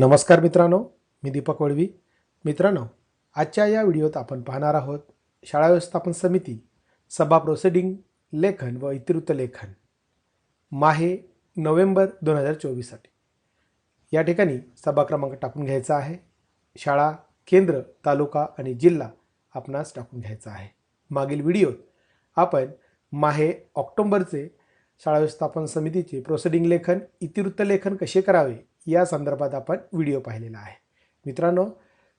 नमस्कार मित्रांनो मी दीपक वळवी. मित्रांनो आजच्या या व्हिडिओत आपण पाहणार आहोत शाळा व्यवस्थापन समिती सभा प्रोसिडिंग लेखन व इतिवृत्त लेखन. माहे नोव्हेंबर दोन हजार चोवीससाठी. या ठिकाणी सभा क्रमांक टाकून घ्यायचा आहे. शाळा केंद्र तालुका आणि जिल्हा आपणास टाकून घ्यायचा आहे. मागील व्हिडिओत आपण माहे ऑक्टोंबरचे शाळा व्यवस्थापन समितीचे प्रोसिडिंग लेखन इतिवृत्त लेखन कसे करावे या संदर्भात आपण व्हिडिओ पाहिलेला आहे. मित्रांनो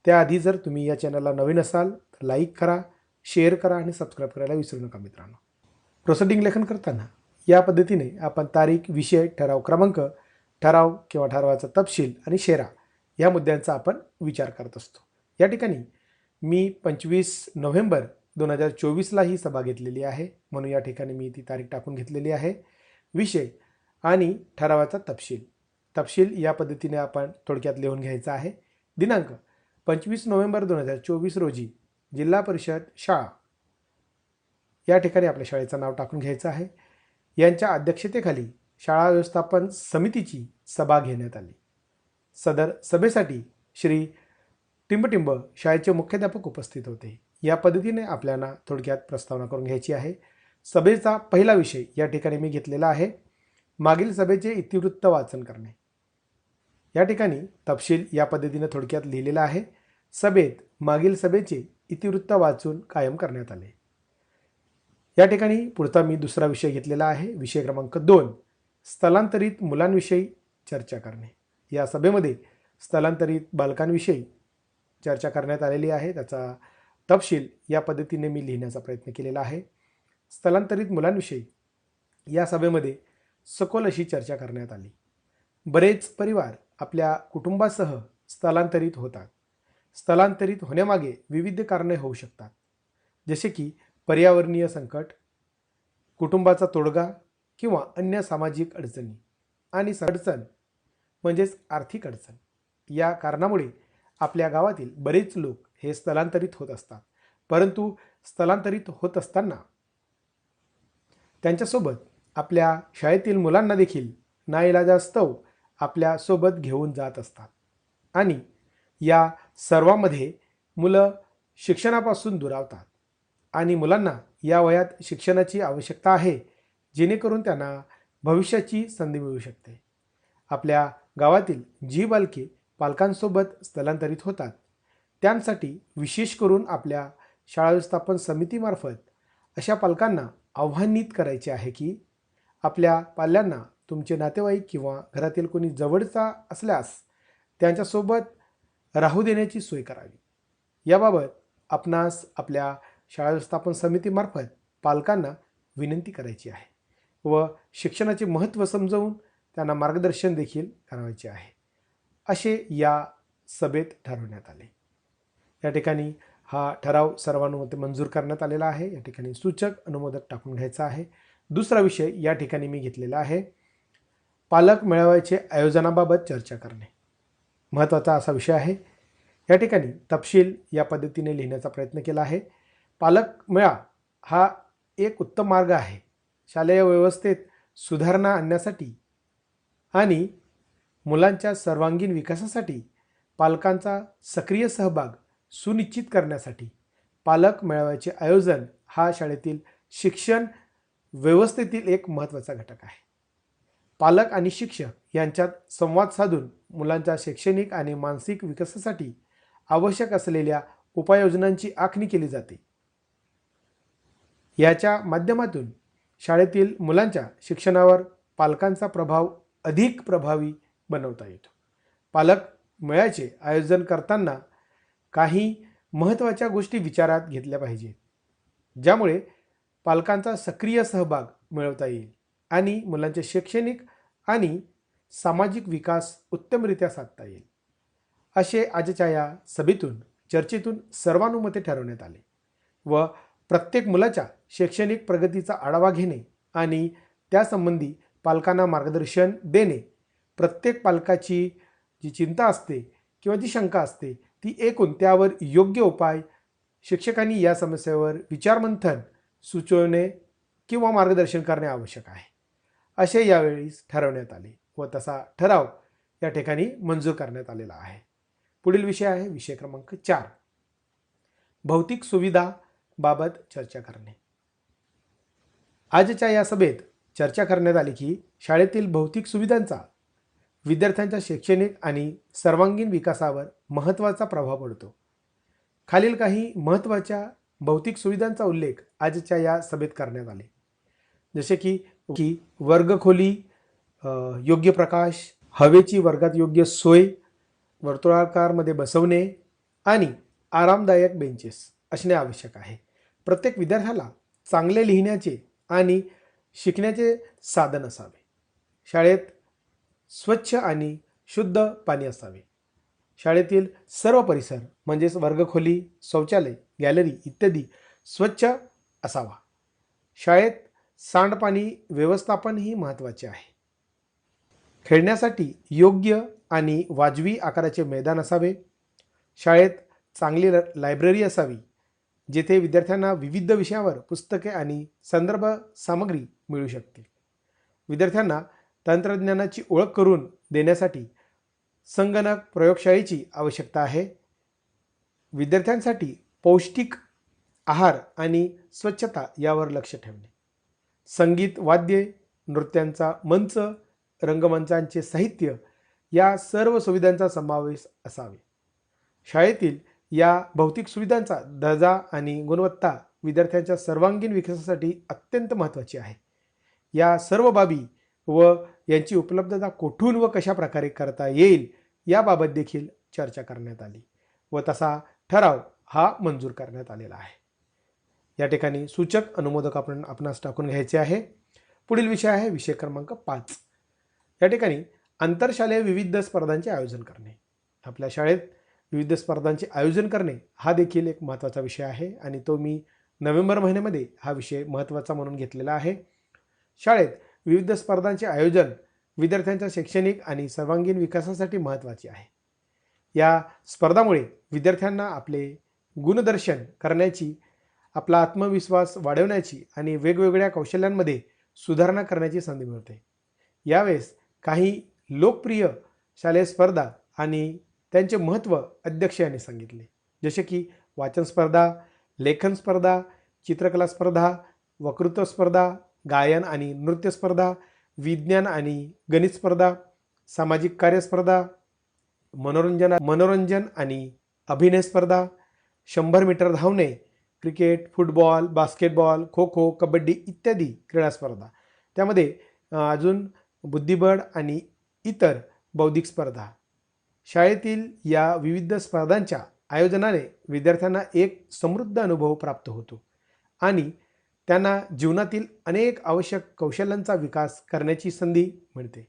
त्याआधी जर तुम्ही या चॅनलला नवीन असाल तर लाईक करा शेअर करा आणि सबस्क्राईब करायला विसरू नका मित्रांनो. प्रोसेडिंग लेखन करताना या पद्धतीने आपण तारीख विषय ठराव क्रमांक ठराव किंवा ठरावाचा तपशील आणि शेरा या मुद्द्यांचा आपण विचार करत असतो. या ठिकाणी मी पंचवीस नोव्हेंबर दोन हजार चोवीसला ही सभा घेतलेली आहे. म्हणून या ठिकाणी मी ती तारीख टाकून घेतलेली आहे. विषय आणि ठरावाचा तपशील. तपशील या पद्धतीने आपण थोडक्यात लिहून घ्यायचा आहे. दिनांक पंचवीस नोव्हेंबर दोन हजार चोवीस रोजी जिल्हा परिषद शाळा. या ठिकाणी आपल्या शाळेचं नाव टाकून घ्यायचं आहे. यांच्या अध्यक्षतेखाली शाळा व्यवस्थापन समितीची सभा घेण्यात आली. सदर सभेसाठी श्री टिंबटिंब शाळेचे मुख्याध्यापक उपस्थित होते. या पद्धतीने आपल्याला थोडक्यात प्रस्तावना करून घ्यायची आहे. सभेचा पहिला विषय या ठिकाणी मी घेतलेला आहे. मागील सभेचे इतिवृत्त वाचन करणे. या ठिकाणी तपशील या पद्धतीने थोडक्यात लिहिलेला आहे. सभेत मागील सभेचे इतिवृत्त वाचून कायम करण्यात आले. या ठिकाणी पुढचा मी दुसरा विषय घेतलेला आहे. विषय क्रमांक दोन स्थलांतरित मुलांविषयी चर्चा करणे. या सभेमध्ये स्थलांतरित बालकांविषयी चर्चा करण्यात आलेली आहे. त्याचा तपशील या पद्धतीने मी लिहिण्याचा प्रयत्न केलेला आहे. स्थलांतरित मुलांविषयी या सभेमध्ये सखोल अशी चर्चा करण्यात आली. बरेच परिवार आपल्या कुटुंबासह स्थलांतरित होतात. स्थलांतरित होण्यामागे विविध कारणे होऊ शकतात. जसे की पर्यावरणीय संकट कुटुंबाचा तोडगा किंवा अन्य सामाजिक अडचणी आणि अडचण म्हणजेच आर्थिक अडचण. या कारणामुळे आपल्या गावातील बरेच लोक हे स्थलांतरित होत असतात. परंतु स्थलांतरित होत असताना त्यांच्यासोबत आपल्या शाळेतील मुलांना देखील नाईलाजास्तव आपल्यासोबत घेऊन जात असतात. आणि या सर्वामध्ये मुलं शिक्षणापासून दुरावतात. आणि मुलांना या वयात शिक्षणाची आवश्यकता आहे जेणेकरून त्यांना भविष्याची संधी मिळू शकते. आपल्या गावातील जी बालके पालकांसोबत स्थलांतरित होतात त्यांसाठी विशेष करून आपल्या शाळा व्यवस्थापन समितीमार्फत अशा पालकांना आव्हानित करायचे आहे की आपल्या पाल्यांना तुमचे नातेवाईक किंवा घरातील कोणी जवळचा असल्यास त्यांच्यासोबत राहू देण्याची सोय करावी. याबाबत आपणास आपल्या शाळा व्यवस्थापन समितीमार्फत पालकांना विनंती करायची आहे व शिक्षणाचे महत्त्व समजावून त्यांना मार्गदर्शन देखील करावायचे आहे. असे या सभेत ठरवण्यात आले. या ठिकाणी हा ठराव सर्वानुमते मंजूर करण्यात आलेला आहे. या ठिकाणी सूचक अनुमोदक टाकून घ्यायचा आहे. दुसरा विषय या ठिकाणी मी घेतलेला आहे. पालक मेळाव्याचे आयोजनाबाबत चर्चा करणे. महत्त्वाचा असा विषय आहे. या ठिकाणी तपशील या पद्धतीने लिहिण्याचा प्रयत्न केला आहे. पालक मेळा हा एक उत्तम मार्ग आहे. शालेय व्यवस्थेत सुधारणा आणण्यासाठी आणि मुलांच्या सर्वांगीण विकासासाठी पालकांचा सक्रिय सहभाग सुनिश्चित करण्यासाठी पालक मेळाव्याचे आयोजन हा शाळेतील शिक्षण व्यवस्थेतील एक महत्त्वाचा घटक आहे. पालक आणि शिक्षक यांच्यात संवाद साधून मुलांच्या शैक्षणिक आणि मानसिक विकासासाठी आवश्यक असलेल्या उपाययोजनांची आखणी केली जाते. याच्या माध्यमातून शाळेतील मुलांच्या शिक्षणावर पालकांचा प्रभाव अधिक प्रभावी बनवता येतो. पालक मेळ्याचे आयोजन करताना काही महत्त्वाच्या गोष्टी विचारात घेतल्या पाहिजेत ज्यामुळे पालकांचा सक्रिय सहभाग मिळवता येईल. आणि मुलांचे शैक्षणिक आणि सामाजिक विकास उत्तमरित्या साधता येईल. असे आजच्या या सभेतून चर्चेतून सर्वानुमते ठरवण्यात आले व प्रत्येक मुलाच्या शैक्षणिक प्रगतीचा आढावा घेणे आणि त्यासंबंधी पालकांना मार्गदर्शन देणे प्रत्येक पालकाची जी चिंता असते किंवा जी शंका असते ती एकूण त्यावर योग्य उपाय शिक्षकांनी या समस्येवर विचारमंथन सुचवणे किंवा मार्गदर्शन करणे आवश्यक आहे. असे यावेळी ठरवण्यात आले व तसा ठराव या ठिकाणी मंजूर करण्यात आलेला आहे. पुढील विषय आहे विषय क्रमांक चार. भौतिक सुविधा बाबत चर्चा करणे. आजच्या या सभेत चर्चा करण्यात आली की शाळेतील भौतिक सुविधांचा विद्यार्थ्यांच्या शैक्षणिक आणि सर्वांगीण विकासावर महत्त्वाचा प्रभाव पडतो. खालील काही महत्त्वाच्या भौतिक सुविधांचा उल्लेख आजच्या या सभेत करण्यात आले. जसे की की वर्गखोली योग्य प्रकाश हवेची वर्गात योग्य सोय वर्तुळाकारमध्ये बसवणे आणि आरामदायक बेंचेस असणे आवश्यक आहे. प्रत्येक विद्यार्थ्याला चांगले लिहिण्याचे आणि शिकण्याचे साधन असावे. शाळेत स्वच्छ आणि शुद्ध पाणी असावे. शाळेतील सर्व परिसर म्हणजेच वर्गखोली शौचालय गॅलरी इत्यादी स्वच्छ असावा. शाळेत सांडपाणी व्यवस्थापन ही महत्त्वाचे आहे. खेळण्यासाठी योग्य आणि वाजवी आकाराचे मैदान असावे. शाळेत चांगली ल- लायब्ररी असावी जेथे विद्यार्थ्यांना विविध विषयावर पुस्तके आणि संदर्भ सामग्री मिळू शकते विद्यार्थ्यांना तंत्रज्ञानाची ओळख करून देण्यासाठी संगणक प्रयोगशाळेची आवश्यकता आहे. विद्यार्थ्यांसाठी पौष्टिक आहार आणि स्वच्छता यावर लक्ष ठेवणे. संगीत वाद्ये नृत्यांचा मंच रंगमंचांचे साहित्य या सर्व सुविधांचा समावेश असावे. शाळेतील या भौतिक सुविधांचा दर्जा आणि गुणवत्ता विद्यार्थ्यांच्या सर्वांगीण विकासासाठी अत्यंत महत्त्वाची आहे. या सर्व बाबी व यांची उपलब्धता कुठून व कशा प्रकारे करता येईल याबाबत देखील चर्चा करण्यात आली व तसा ठराव हा मंजूर करण्यात आलेला आहे. या ठिकाणी सूचक अनुमोदक आपण आपणास टाकून घ्यायचे आहे. पुढील विषय आहे विषय क्रमांक पाच. या ठिकाणी आंतरशालेय विविध स्पर्धांचे आयोजन करणे. आपल्या शाळेत विविध स्पर्धांचे आयोजन करणे हा देखील एक महत्त्वाचा विषय आहे आणि तो मी नोव्हेंबर महिन्यामध्ये हा विषय महत्त्वाचा म्हणून घेतलेला आहे. शाळेत विविध स्पर्धांचे आयोजन विद्यार्थ्यांच्या शैक्षणिक आणि सर्वांगीण विकासासाठी महत्त्वाचे आहे. या स्पर्धामुळे विद्यार्थ्यांना आपले गुणदर्शन करण्याची आपला आत्मविश्वास वाढवण्याची आणि वेगवेगळ्या कौशल्यांमध्ये सुधारणा करण्याची संधी मिळते. यावेळेस काही लोकप्रिय शालेय स्पर्धा आणि त्यांचे महत्त्व अध्यक्ष यांनी सांगितले. जसे की वाचन स्पर्धा लेखन स्पर्धा चित्रकला स्पर्धा वक्तृत्व स्पर्धा गायन आणि नृत्य स्पर्धा विज्ञान आणि गणित स्पर्धा सामाजिक कार्य स्पर्धा मनोरंजन मनोरंजन आणि अभिनय स्पर्धा शंभर मीटर धावणे cricket football basketball kho kho kabaddi इत्यादी क्रीडा स्पर्धा. त्यामध्ये अजून बुद्धिबळ आणि इतर बौद्धिक स्पर्धा. शाळेतील या विविध स्पर्धांच्या आयोजनाने विद्यार्थ्यांना एक समृद्ध अनुभव प्राप्त होतो आणि त्यांना जीवनातील अनेक आवश्यक कौशल्यांचा विकास करण्याची संधी मिळते.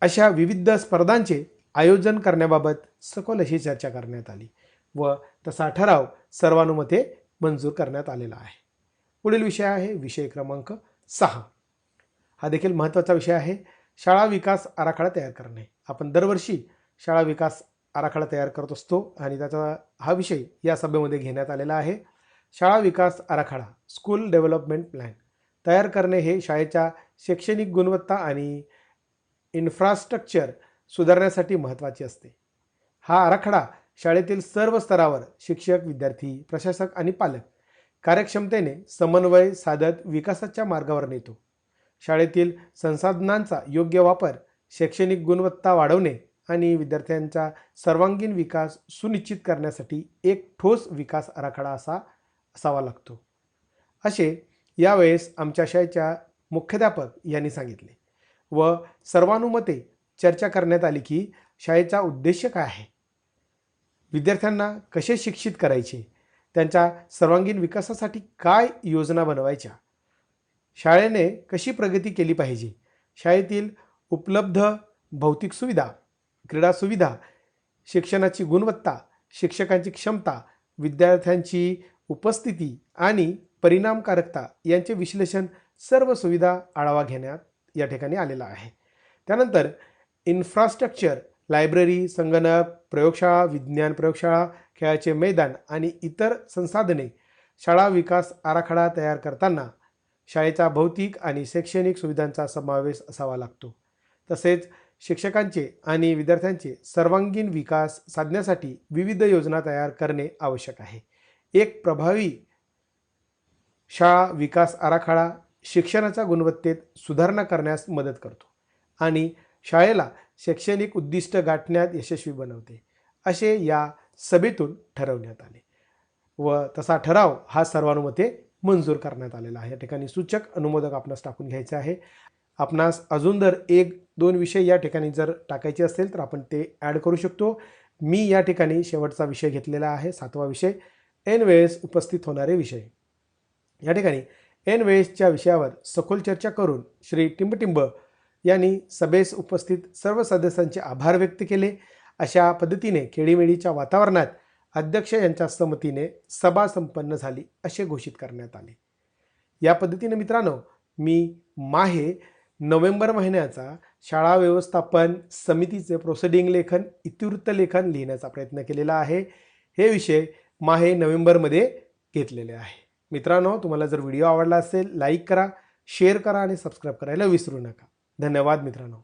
अशा विविध स्पर्धांचे आयोजन करण्याबाबत सखोल अशी चर्चा करण्यात आली व तसा ठराव सर्वानुमते मंजूर करण्यात आलेला आहे. पुढील विषय आहे विषय क्रमांक सहा. हा देखील महत्त्वाचा विषय आहे. शाळा विकास आराखडा तयार करणे. आपण दरवर्षी शाळा विकास आराखडा तयार करत असतो आणि त्याचा हा विषय या सभेमध्ये घेण्यात आलेला आहे. शाळा विकास आराखडा स्कूल डेव्हलपमेंट प्लॅन तयार करणे हे शाळेच्या शैक्षणिक गुणवत्ता आणि इन्फ्रास्ट्रक्चर सुधारण्यासाठी महत्त्वाचे असते. हा आराखडा शाळेतील सर्व स्तरावर शिक्षक विद्यार्थी प्रशासक आणि पालक कार्यक्षमतेने समन्वय साधत विकासाच्या मार्गावर नेतो. शाळेतील संसाधनांचा योग्य वापर शैक्षणिक गुणवत्ता वाढवणे आणि विद्यार्थ्यांचा सर्वांगीण विकास सुनिश्चित करण्यासाठी एक ठोस विकास आराखडा असा असावा लागतो. असे यावेळेस आमच्या शाळेच्या मुख्याध्यापक यांनी सांगितले व सर्वानुमते चर्चा करण्यात आली की शाळेचा उद्देश काय आहे? विद्यार्थ्यांना कसे शिक्षित करायचे? त्यांच्या सर्वांगीण विकासासाठी काय योजना बनवायच्या? शाळेने कशी प्रगती केली पाहिजे? शाळेतील उपलब्ध भौतिक सुविधा क्रीडा सुविधा शिक्षणाची गुणवत्ता शिक्षकांची क्षमता विद्यार्थ्यांची उपस्थिती आणि परिणामकारकता यांचे विश्लेषण सर्व सुविधा आढावा घेण्यात या ठिकाणी आलेला आहे. त्यानंतर इन्फ्रास्ट्रक्चर लायब्ररी संगणक प्रयोगशाळा विज्ञान प्रयोगशाळा खेळाचे मैदान आणि इतर संसाधने शाळा विकास आराखडा तयार करताना शाळेचा भौतिक आणि शैक्षणिक सुविधांचा समावेश असावा लागतो. तसेच शिक्षकांचे आणि विद्यार्थ्यांचे सर्वांगीण विकास साधण्यासाठी विविध योजना तयार करणे आवश्यक आहे. एक प्रभावी शाळा विकास आराखडा शिक्षणाच्या गुणवत्तेत सुधारणा करण्यास मदत करतो आणि शाळेला शैक्षणिक उद्दिष्ट गाठण्यात यशस्वी बनवते. असे या सभेतून ठरवण्यात आले. व तसा ठराव हा सर्वानुमते मंजूर करण्यात आलेला आहे. या ठिकाणी सूचक अनुमोदक आपणास टाकून घ्यायचे आहे. आपणास अजून जर एक दोन विषय या ठिकाणी जर टाकायचे असेल तर आपण ते ॲड करू शकतो. मी या ठिकाणी शेवटचा विषय घेतलेला आहे. सातवा विषय ऐन वेळेस उपस्थित होणारे विषय. या ठिकाणी ऐन वेळेसच्या विषयावर सखोल चर्चा करून श्री टिंबटिंब यांनी सभेस उपस्थित सर्व सदस्यांचे आभार व्यक्त केले. अशा पद्धतीने खेळीमेळीच्या वातावरणात अध्यक्ष यांच्या संमतीने सभा संपन्न झाली असे घोषित करण्यात आले. या पद्धतीने मित्रांनो मी माहे नोव्हेंबर महिन्याचा शाळा व्यवस्थापन समितीचे प्रोसिडिंग लेखन इतिवृत्त लेखन लिहिण्याचा प्रयत्न केलेला आहे. हे विषय माहे नोव्हेंबरमध्ये घेतलेले आहे. मित्रांनो तुम्हाला जर व्हिडिओ आवडला असेल लाईक करा शेअर करा आणि सबस्क्राईब करायला विसरू नका. धन्यवाद मित्रांनो.